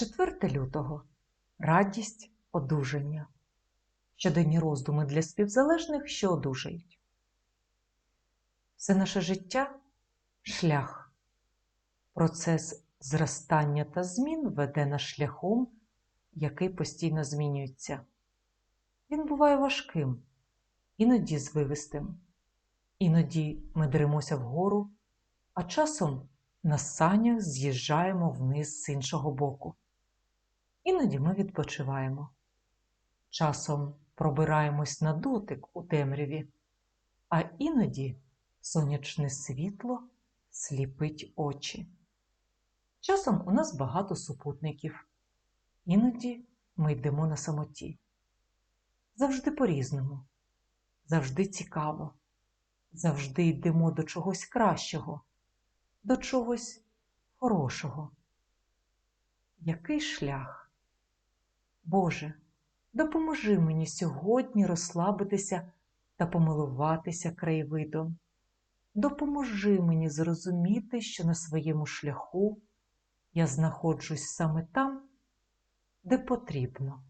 4 лютого радість одужання. Щоденні роздуми для співзалежних, що одужають. Все наше життя шлях. Процес зростання та змін веде нас шляхом, який постійно змінюється. Він буває важким, іноді звивистим. Іноді ми деремося вгору, а часом на санях з'їжджаємо вниз з іншого боку. Іноді ми відпочиваємо. Часом пробираємось на дотик у темряві, а іноді сонячне світло сліпить очі. Часом у нас багато супутників, іноді ми йдемо на самоті. Завжди по-різному, завжди цікаво, завжди йдемо до чогось кращого, до чогось хорошого. Який шлях? Боже, допоможи мені сьогодні розслабитися та помилуватися краєвидом. Допоможи мені зрозуміти, що на своєму шляху я знаходжусь саме там, де потрібно.